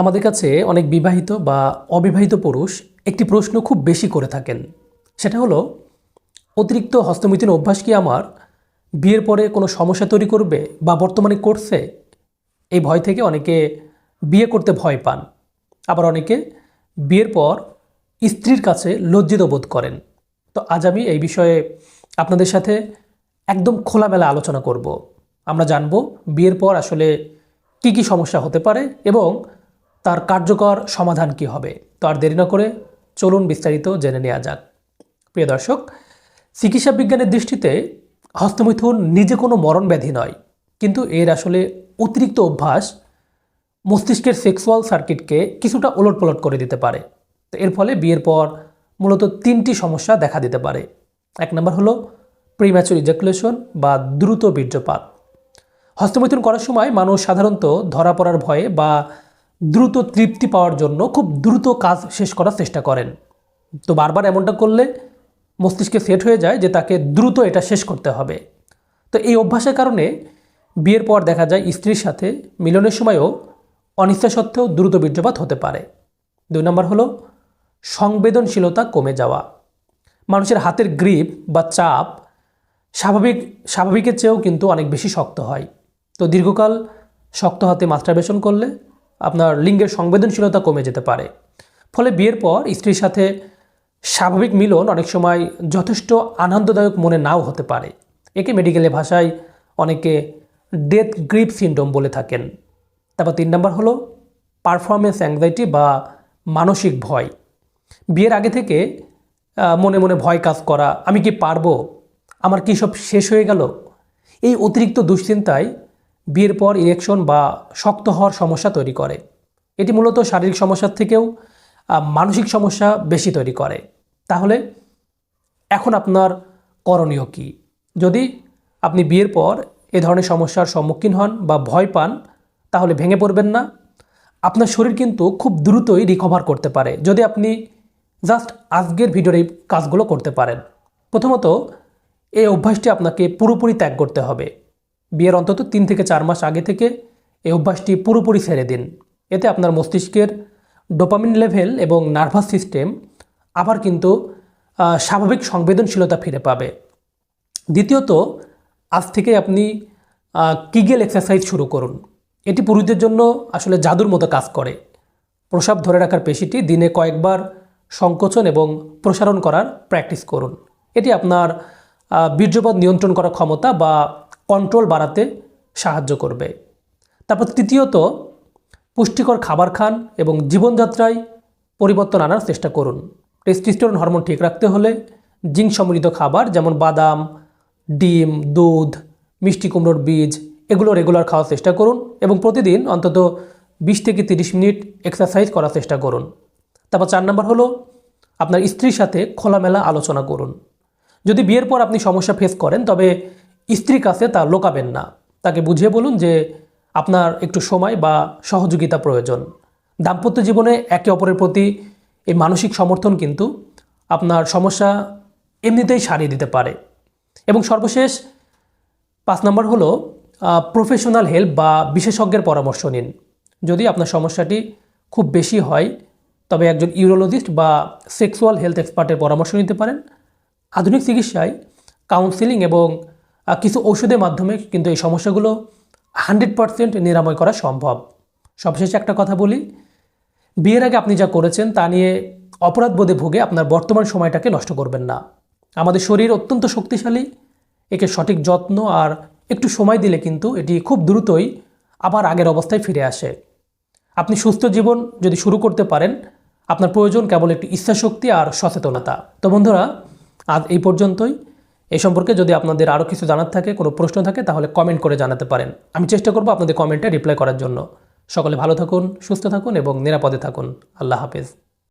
আমাদের কাছে অনেক বিবাহিত বা অবিবাহিত পুরুষ একটি প্রশ্ন খুব বেশি করে থাকেন। সেটা হলো, অতিরিক্ত হস্তমিথুন অভ্যাস কি আমার? বিয়ের পরে কোনো সমস্যা তৈরি করবে বা বর্তমানে করছে? এই ভয় থেকে অনেকে বিয়ে করতে ভয় পান। আবার অনেকে বিয়ের পর স্ত্রীর কাছে লজ্জিত বোধ করেন। তো আজ আমি এই বিষয়ে আপনাদের সাথে একদম খোলামেলা আলোচনা করব। আমরা জানব বিয়ের পর আসলে কি কি সমস্যা হতে পারে এবং তার কার্যকর সমাধান কি হবে? তো আর দেরি না করে চলুন বিস্তারিত জেনে নেওয়া যাক। প্রিয় দর্শক, চিকিৎসা বিজ্ঞানের দৃষ্টিতে হস্তমৈথুন নিজে কোনো মরণ ব্যাধি নয়, কিন্তু এর আসলে অতিরিক্ত অভ্যাস মস্তিষ্কের সেক্সুয়াল সার্কিটকে কিছুটা ওলটপালট করে দিতে পারে। তো এর ফলে বিয়ের পর মূলত তিনটি সমস্যা দেখা দিতে পারে। এক নম্বর হলো প্রিম্যাচুর ইজাকুলেশন বা দ্রুত বীর্যপাত। হস্তমৈথুন করার সময় মানুষ সাধারণত ধরা পড়ার ভয়ে বা দ্রুত তৃপ্তি পাওয়ার জন্য খুব দ্রুত কাজ শেষ করার চেষ্টা করেন। তো বারবার এমনটা করলে মস্তিষ্কে সেট হয়ে যায় যে তাকে দ্রুত এটা শেষ করতে হবে। তো এই অভ্যাসের কারণে বিয়ের পর দেখা যায় স্ত্রীর সাথে মিলনের সময়ও অনিচ্ছা সত্ত্বেও দ্রুত বীর্যপাত হতে পারে। দুই নম্বর হলো সংবেদনশীলতা কমে যাওয়া। মানুষের হাতের গ্রিপ বা চাপ স্বাভাবিক, স্বাভাবিকের চেয়েও কিন্তু অনেক বেশি শক্ত হয়। তো দীর্ঘকাল শক্ত হাতে মাস্টারবেশন করলে আপনার লিঙ্গের সংবেদনশীলতা কমে যেতে পারে। ফলে বিয়ের পর স্ত্রীর সাথে স্বাভাবিক মিলন অনেক সময় যথেষ্ট আনন্দদায়ক মনে নাও হতে পারে। একে মেডিকেলের ভাষায় অনেকে ডেথ গ্রিপ সিন্ড্রোম বলে থাকেন। তারপর তিন নম্বর হলো পারফরমেন্স অ্যাংজাইটি বা মানসিক ভয়। বিয়ের আগে থেকে মনে মনে ভয় কাজ করা, আমি কি পারব? আমার কি সব শেষ হয়ে গেল? এই অতিরিক্ত দুশ্চিন্তায় বিয়ের পর ইরেকশন বা শক্ত হওয়ার সমস্যা তৈরি করে। এটি মূলত শারীরিক সমস্যার থেকেও মানসিক সমস্যা বেশি তৈরি করে। তাহলে এখন আপনার করণীয় কি? যদি আপনি বিয়ের পর এ ধরনের সমস্যার সম্মুখীন হন বা ভয় পান, তাহলে ভেঙে পড়বেন না। আপনার শরীর কিন্তু খুব দ্রুতই রিকভার করতে পারে। যদি আপনি জাস্ট আজকের ভিডিওর এই কাজগুলো করতে পারেন। প্রথমত, এই অভ্যাসটি আপনাকে পুরোপুরি ত্যাগ করতে হবে। বিয়ের অন্তত তিন থেকে চার মাস আগে থেকে এই অভ্যাসটি পুরোপুরি ছেড়ে দিন। এতে আপনার মস্তিষ্কের ডোপামিন লেভেল এবং নার্ভাস সিস্টেম আবার কিন্তু স্বাভাবিক সংবেদনশীলতা ফিরে পাবে। দ্বিতীয়ত আজ থেকে আপনি কিগেল এক্সারসাইজ শুরু করুন। এটি পুরুষদের জন্য আসলে জাদুর মতো কাজ করে। প্রসাব ধরে রাখার পেশিটি দিনে কয়েকবার সংকোচন এবং প্রসারণ করার প্র্যাকটিস করুন। এটি আপনার আহ, বীর্যপাত নিয়ন্ত্রণ করার ক্ষমতা বা কন্ট্রোল বাড়াতে সাহায্য করবে। তারপর তৃতীয়ত, পুষ্টিকর খাবার খান এবং জীবনযাত্রায় পরিবর্তন আনার চেষ্টা করুন। টেস্টিস্টোরন হরমোন ঠিক রাখতে হলে জিঙ্ক সমৃদ্ধ খাবার যেমন বাদাম, ডিম, দুধ, মিষ্টি কুমড়োর বীজ, এগুলো রেগুলার খাওয়ার চেষ্টা করুন এবং প্রতিদিন অন্তত বিশ থেকে তিরিশ মিনিট এক্সারসাইজ করার চেষ্টা করুন। তারপর চার নম্বর হলো, আপনার স্ত্রীর সাথে খোলামেলা আলোচনা করুন। যদি বিয়ের পর আপনি সমস্যা ফেস করেন, তবে স্ত্রীর কাছে তা লোকাবেন না। তাকে বুঝিয়ে বলুন যে আপনার একটু সময় বা সহযোগিতা প্রয়োজন। দাম্পত্য জীবনে একে অপরের প্রতি এই মানসিক সমর্থন কিন্তু আপনার সমস্যা এমনিতেই সারিয়ে দিতে পারে। এবং সর্বশেষ পাঁচ নম্বর হলো প্রফেশনাল হেল্প বা বিশেষজ্ঞের পরামর্শ নিন। যদি আপনার সমস্যাটি খুব বেশি হয়, তবে একজন ইউরোলজিস্ট বা সেক্সুয়াল হেলথ এক্সপার্টের পরামর্শ নিতে পারেন। আধুনিক চিকিৎসায় কাউন্সিলিং এবং কিছু ওষুধের মাধ্যমে কিন্তু এই সমস্যাগুলো হান্ড্রেড পারসেন্ট নিরাময় করা সম্ভব। সবশেষে একটা কথা বলি, বিয়ের আগে আপনি যা করেছেন তা নিয়ে অপরাধ বোধে ভুগে আপনার বর্তমান সময়টাকে নষ্ট করবেন না। আমাদের শরীর অত্যন্ত শক্তিশালী, একে সঠিক যত্ন আর একটু সময় দিলে কিন্তু এটি খুব দ্রুতই আবার আগের অবস্থায় ফিরে আসে। আপনি সুস্থ জীবন যদি শুরু করতে পারেন, আপনার প্রয়োজন কেবল একটি ইচ্ছাশক্তি আর সচেতনতা। তো বন্ধুরা, আজ এই পর্যন্তই। এই সম্পর্কে যদি আপনাদের আরও কিছু জানার থাকে, কোনো প্রশ্ন থাকে, তাহলে কমেন্ট করে জানাতে পারেন। আমি চেষ্টা করব আপনাদের কমেন্টে রিপ্লাই করার জন্য। সকলে ভালো থাকুন, সুস্থ থাকুন এবং নিরাপদে থাকুন। আল্লাহ হাফেজ।